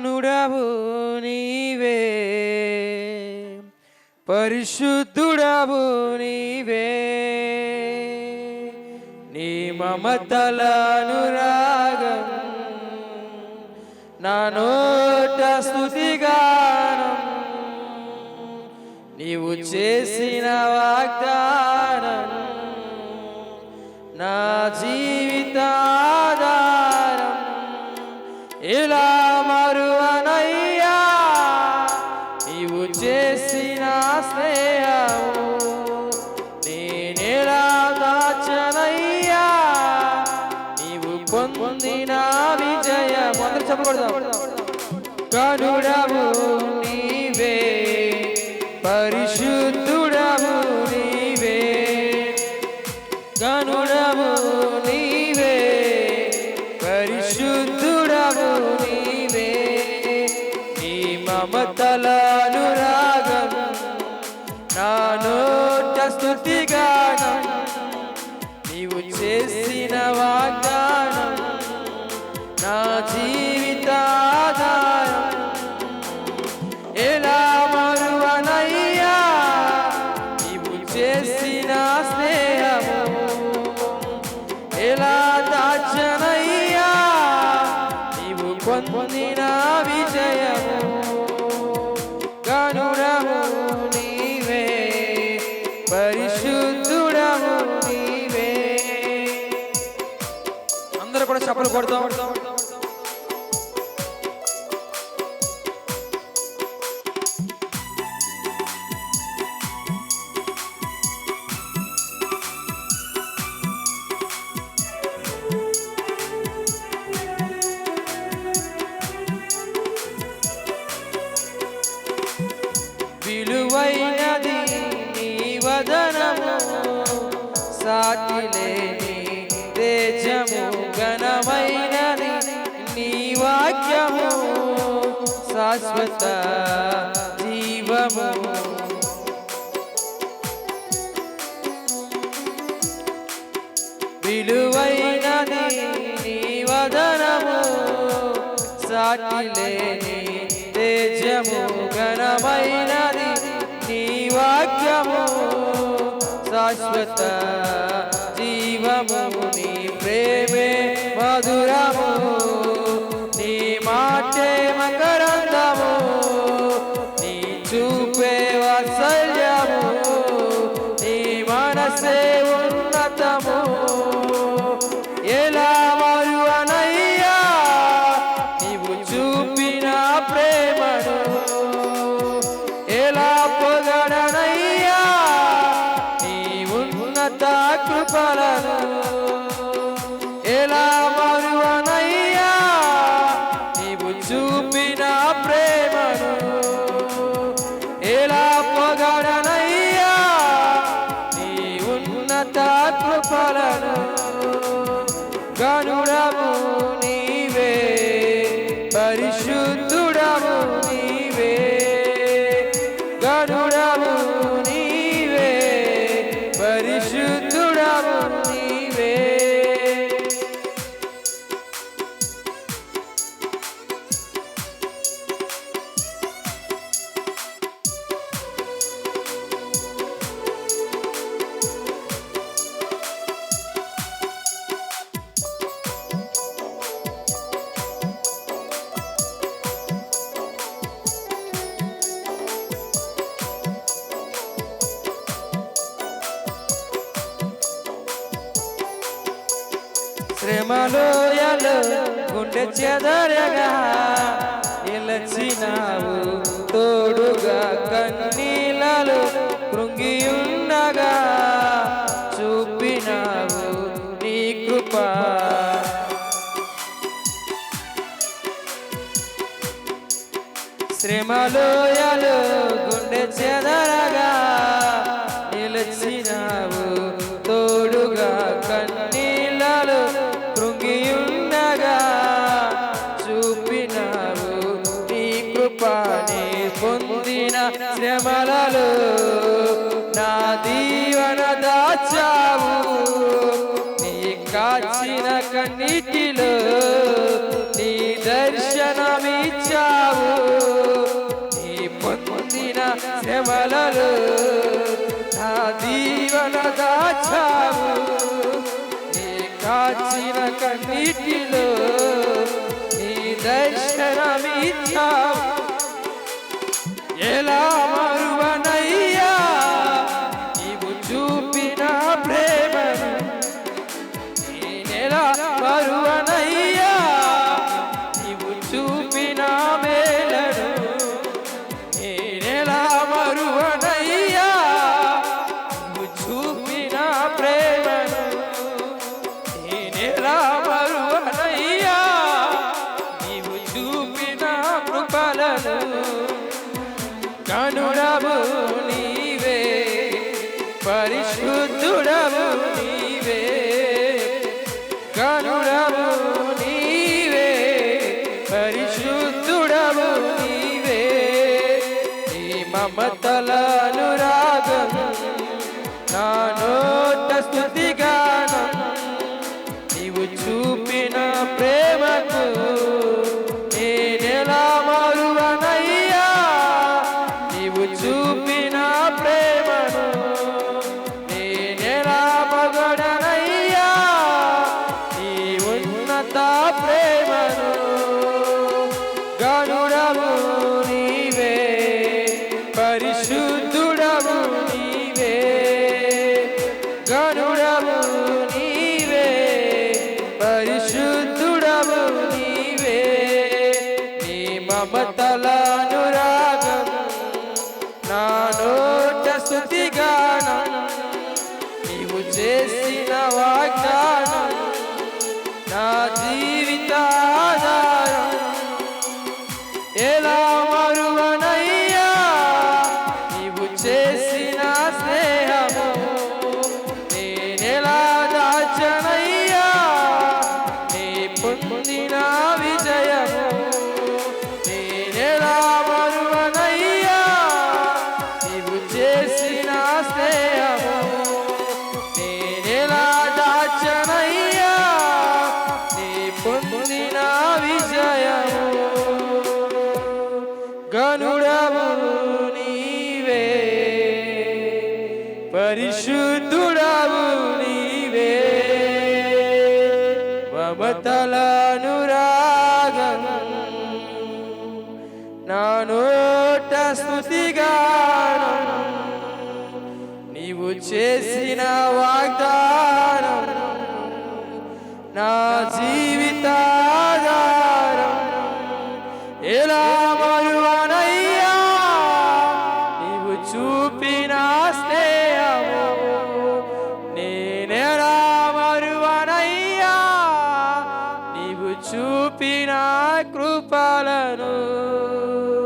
గనుడవు నీవే. పరిశుద్ధుడవు నీవే. నీ మమతలను రాగం నా నోట స్థుతిగానం నీవు చేసిన వాగ్దానం నా జీ పరిశుద్ధుడము నీవే గనుడము నీవే పరిశుద్ధుడము నీవే. నీ మమతలను రాగం నాను నోట స్థుతిగానం నీవు చేసిన వాగ్దానం నా జీవితాధారం కూడా చప్పలు కొడతాం సాటిలేని తేజము ఘనమైనది నీ వాక్యము శాశ్వత జీవము. విలువైనది నీ వదనము సాటిలేని తేజము ఘనమైనది నీ వాక్యము శాశ్వత జీవము నీ ప్రేమే మధురము నీ మాటే మకరందము ఉన్నత కృపలను ఎలా మరువనయ్యా? నీవు చూపిన ప్రేమను ఎలా పొగడనయ్యా? నీ ఉన్నత కృపలను పరిశుద్ధుడము ప్రేమలోయలు గుండె చెదరగా నిలచినావు. తోడుగా కన్నీలలు కృంగి ఉండగా చూపినావు నీ కృప. శ్రమలోయలు గుండె చెదరగా కాచిన కన్నీటిలో నీ దర్శనమిచ్చావు. నీ పొందిన శ్రమలలో నా దీవన దాచావు. నీ కాచిన కన్నీటిలో నీ దర్శనమిచ్చావు. ఎలా మరు నీ మమతలను రాగం నా నోట స్థుతిగానం నీవు చూపిన ప్రేమకు మమతల మమతలను నానోట నా నోట స్థుతిగానం నీవు చేసిన వాగ్దానం నా జీవితాధారం. ఎలా గనుడవు నీవే. పరిశుద్ధుడవు నీవే. మమతలను రాగం నా నోట స్థుతిగానం నీవు చేసిన వాగ్దానం నా జీవితాగారం ఎలా